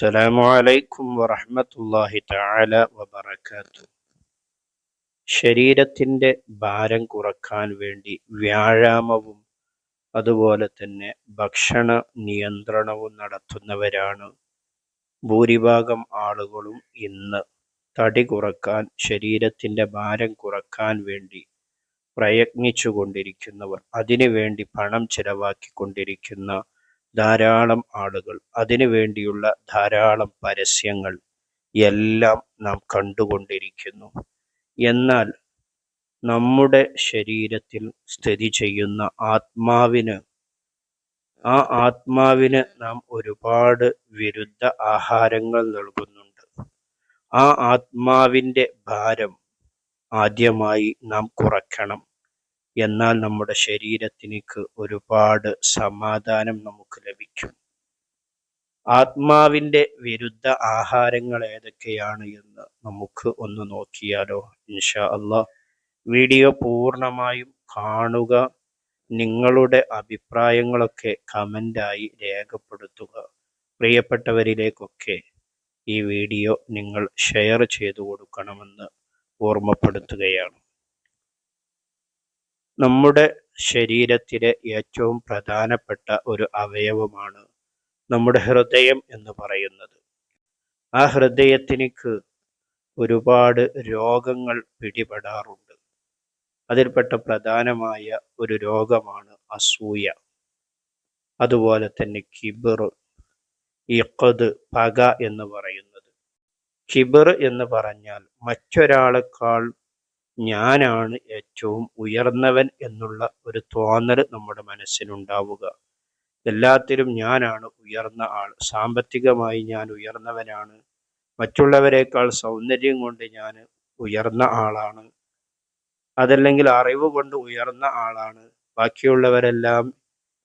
അസ്സലാമു അലൈക്കും വറഹ്മത്തുള്ളാഹി തആല വബറകാതു ശരീരത്തിന്റെ ഭാരം കുറയ്ക്കാൻ വേണ്ടി വ്യായാമവും അതുപോലെ തന്നെ ഭക്ഷണ നിയന്ത്രണവും നടത്തുന്നവരാണ്. ഭൂരിഭാഗം ആളുകളും ഇന്ന് തടി കുറയ്ക്കാൻ ശരീരത്തിന്റെ ഭാരം കുറയ്ക്കാൻ വേണ്ടി പ്രയത്നിച്ചു കൊണ്ടിരിക്കുന്നവർ അതിനുവേണ്ടി പണം ചിലവാക്കിക്കൊണ്ടിരിക്കുന്ന ധാരാളം ആളുകൾ. അതിനു വേണ്ടിയുള്ള ധാരാളം പരസ്യങ്ങൾ എല്ലാം നാം കണ്ടുകൊണ്ടിരിക്കുന്നു. എന്നാൽ നമ്മുടെ ശരീരത്തിൽ സ്ഥിതി ചെയ്യുന്ന ആത്മാവിന് ആ ആത്മാവിന് നാം ഒരുപാട് വിരുദ്ധ ആഹാരങ്ങൾ നൽകുന്നുണ്ട്. ആ ആത്മാവിന്റെ ഭാരം ആദ്യമായി നാം കുറയ്ക്കണം. എന്നാൽ നമ്മുടെ ശരീരത്തിനേക്ക് ഒരുപാട് സമാധാനം നമുക്ക് ലഭിക്കും. ആത്മാവിന്റെ വിരുദ്ധ ആഹാരങ്ങൾ ഏതൊക്കെയാണ് എന്ന് നമുക്ക് ഒന്ന് നോക്കിയാലോ ഇൻഷാ അല്ല വീഡിയോ പൂർണമായും കാണുക. നിങ്ങളുടെ അഭിപ്രായങ്ങളൊക്കെ കമന്റായി രേഖപ്പെടുത്തുക. പ്രിയപ്പെട്ടവരിലേക്കൊക്കെ ഈ വീഡിയോ നിങ്ങൾ ഷെയർ ചെയ്തു കൊടുക്കണമെന്ന് ഓർമ്മപ്പെടുത്തുകയാണ്. നമ്മുടെ ശരീരത്തിലെ ഏറ്റവും പ്രധാനപ്പെട്ട ഒരു അവയവമാണ് നമ്മുടെ ഹൃദയം എന്ന് പറയുന്നത്. ആ ഹൃദയത്തിനിക്ക് ഒരുപാട് രോഗങ്ങൾ പിടിപെടാറുണ്ട്. അതിൽപ്പെട്ട പ്രധാനമായ ഒരു രോഗമാണ് അസൂയ. അതുപോലെ തന്നെ കിബിർ ഇഖദ് പക എന്ന് പറയുന്നത്. കിബിർ എന്ന് പറഞ്ഞാൽ മറ്റൊരാളെക്കാൾ ഞാനാണ് ഏറ്റവും ഉയർന്നവൻ എന്നുള്ള ഒരു തോന്നൽ നമ്മുടെ മനസ്സിനുണ്ടാവുക. എല്ലാത്തിലും ഞാനാണ് ഉയർന്ന ആൾ. സാമ്പത്തികമായി ഞാൻ ഉയർന്നവനാണ്. മറ്റുള്ളവരെക്കാൾ സൗന്ദര്യം കൊണ്ട് ഞാൻ ഉയർന്ന ആളാണ്. അതല്ലെങ്കിൽ അറിവ് കൊണ്ട് ഉയർന്ന ആളാണ്. ബാക്കിയുള്ളവരെല്ലാം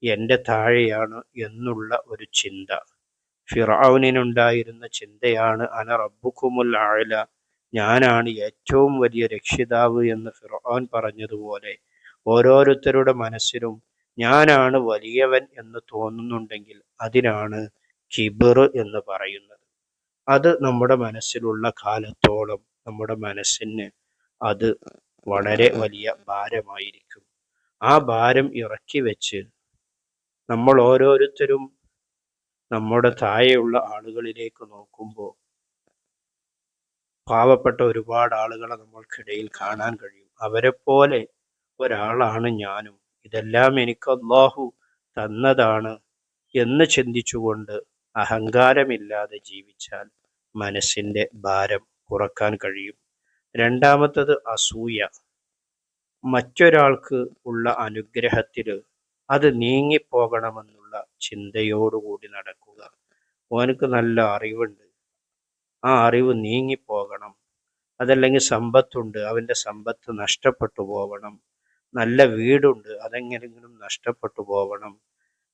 എന്റെ താഴെയാണ് എന്നുള്ള ഒരു ചിന്ത. ഫിറാവുനുണ്ടായിരുന്ന ചിന്തയാണ് അന റബ്ബുക്കുമുൽ ആഴല ഞാനാണ് ഏറ്റവും വലിയ രക്ഷിതാവ് എന്ന് ഫിറോൻ പറഞ്ഞതുപോലെ ഓരോരുത്തരുടെ മനസ്സിലും ഞാനാണ് വലിയവൻ എന്ന് തോന്നുന്നുണ്ടെങ്കിൽ അതിനാണ് കിബിർ എന്ന് പറയുന്നത്. അത് നമ്മുടെ മനസ്സിലുള്ള കാലത്തോളം നമ്മുടെ മനസ്സിന് അത് വളരെ വലിയ ഭാരമായിരിക്കും. ആ ഭാരം ഇറക്കി വെച്ച് നമ്മൾ ഓരോരുത്തരും നമ്മുടെ താഴെയുള്ള ആളുകളിലേക്ക് നോക്കുമ്പോൾ പാവപ്പെട്ട ഒരുപാട് ആളുകളെ നമ്മൾക്കിടയിൽ കാണാൻ കഴിയും. അവരെ പോലെ ഒരാളാണ് ഞാനും. ഇതെല്ലാം എനിക്ക് അള്ളാഹു തന്നതാണ് എന്ന് ചിന്തിച്ചുകൊണ്ട് അഹങ്കാരമില്ലാതെ ജീവിച്ചാൽ മനസ്സിന്റെ ഭാരം കുറയ്ക്കാൻ കഴിയും. രണ്ടാമത്തത് അസൂയ. മറ്റൊരാൾക്ക് ഉള്ള അനുഗ്രഹത്തിൽ അത് നീങ്ങിപ്പോകണമെന്നുള്ള ചിന്തയോടുകൂടി നടക്കുക. ഓനക്ക് നല്ല അറിവുണ്ട്. ആ അറിവ് നീങ്ങിപ്പോകണം അതല്ലെങ്കിൽ സമ്പത്തുണ്ട് അവന്റെ സമ്പത്ത് നഷ്ടപ്പെട്ടു പോകണം നല്ല വീടുണ്ട് അതെങ്ങനെങ്കിലും നഷ്ടപ്പെട്ടു പോകണം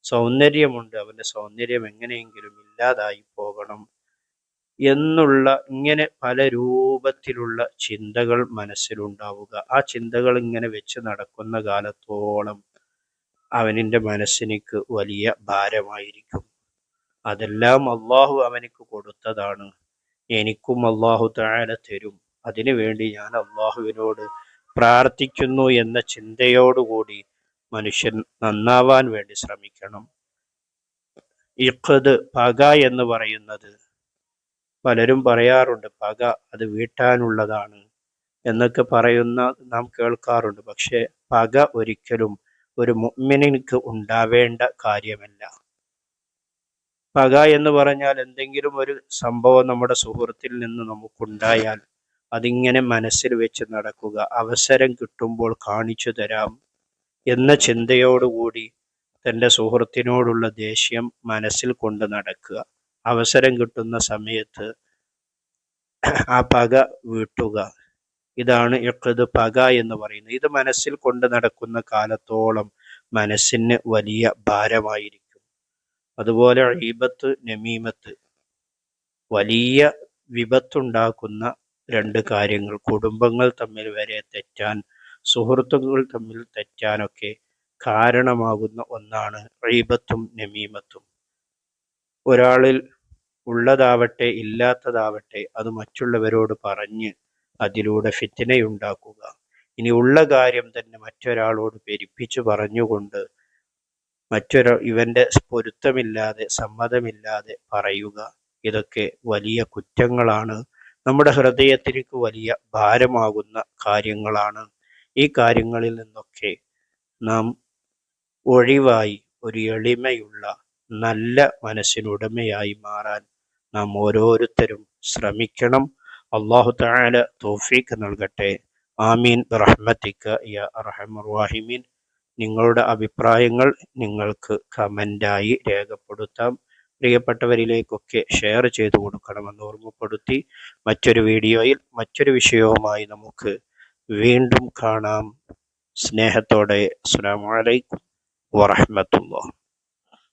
സൗന്ദര്യമുണ്ട് അവന്റെ സൗന്ദര്യം എങ്ങനെയെങ്കിലും ഇല്ലാതായി പോകണം എന്നുള്ള ഇങ്ങനെ പല രൂപത്തിലുള്ള ചിന്തകൾ മനസ്സിലുണ്ടാവുക. ആ ചിന്തകൾ ഇങ്ങനെ വെച്ച് നടക്കുന്ന കാലത്തോളം അവനിന്റെ മനസ്സിനിക്ക് വലിയ ഭാരമായിരിക്കും. അതെല്ലാം അള്ളാഹു അവനിക്ക് കൊടുത്തതാണ്. എനിക്കും അള്ളാഹു താഴെ തരും. അതിനു വേണ്ടി ഞാൻ അള്ളാഹുവിനോട് പ്രാർത്ഥിക്കുന്നു എന്ന ചിന്തയോടുകൂടി മനുഷ്യൻ നന്നാവാൻ വേണ്ടി ശ്രമിക്കണം. ഇഖദ് പക എന്ന് പറയുന്നത് പലരും പറയാറുണ്ട് പക അത് വീട്ടാനുള്ളതാണ് എന്നൊക്കെ പറയുന്ന നാം കേൾക്കാറുണ്ട്. പക്ഷേ പക ഒരിക്കലും ഒരു മുഅ്മിനിക്ക് ഉണ്ടാവേണ്ട കാര്യമല്ല. പക എന്ന് പറഞ്ഞാൽ എന്തെങ്കിലും ഒരു സംഭവം നമ്മുടെ സുഹൃത്തിൽ നിന്ന് നമുക്കുണ്ടായാൽ അതിങ്ങനെ മനസ്സിൽ വെച്ച് നടക്കുക. അവസരം കിട്ടുമ്പോൾ കാണിച്ചു തരാം എന്ന ചിന്തയോടുകൂടി തന്റെ സുഹൃത്തിനോടുള്ള ദേഷ്യം മനസ്സിൽ കൊണ്ട് നടക്കുക. അവസരം കിട്ടുന്ന സമയത്ത് ആ പക വീട്ടുക. ഇതാണ് ഇക്കത് പക എന്ന് പറയുന്നത്. ഇത് മനസ്സിൽ കൊണ്ട് നടക്കുന്ന കാലത്തോളം മനസ്സിന് വലിയ ഭാരമായിരിക്കും. അതുപോലെ ഈബത്ത് നമീമത്ത് വലിയ വിപത്തുണ്ടാക്കുന്ന രണ്ട് കാര്യങ്ങൾ കുടുംബങ്ങൾ തമ്മിൽ വരെ തെറ്റാൻ സുഹൃത്തുക്കൾ തമ്മിൽ തെറ്റാനൊക്കെ കാരണമാകുന്ന ഒന്നാണ് റീബത്തും നമീമത്തും. ഒരാളിൽ ഉള്ളതാവട്ടെ ഇല്ലാത്തതാവട്ടെ അത് മറ്റുള്ളവരോട് പറഞ്ഞ് അതിലൂടെ ഫിത്തിനയുണ്ടാക്കുക. ഇനി ഉള്ള കാര്യം തന്നെ മറ്റൊരാളോട് പെരുപ്പിച്ചു പറഞ്ഞുകൊണ്ട് മറ്റൊരു ഇവന്റെ പൊരുത്തമില്ലാതെ സമ്മതമില്ലാതെ പറയുക ഇതൊക്കെ വലിയ കുറ്റങ്ങളാണ്. നമ്മുടെ ഹൃദയത്തിലേക്ക് വലിയ ഭാരമാകുന്ന കാര്യങ്ങളാണ്. ഈ കാര്യങ്ങളിൽ നിന്നൊക്കെ നാം ഒഴിവായി ഒരു എളിമയുള്ള നല്ല മനസ്സിനുടമയായി മാറാൻ നാം ഓരോരുത്തരും ശ്രമിക്കണം. അള്ളാഹു താല തോഫീക്ക് നൽകട്ടെ. ആമീൻ. റഹ്മത്തിക്ക യ റഹമുറാഹിമീൻ നിങ്ങളുടെ അഭിപ്രായങ്ങൾ നിങ്ങൾക്ക് കമന്റായി രേഖപ്പെടുത്താം. പ്രിയപ്പെട്ടവരിലേക്കൊക്കെ ഷെയർ ചെയ്തു കൊടുക്കണമെന്ന് ഓർമ്മപ്പെടുത്തി മറ്റൊരു വീഡിയോയിൽ മറ്റൊരു വിഷയവുമായി നമുക്ക് വീണ്ടും കാണാം. സ്നേഹത്തോടെ അസ്സാം വലൈക്കും വറഹമത്തുള്ള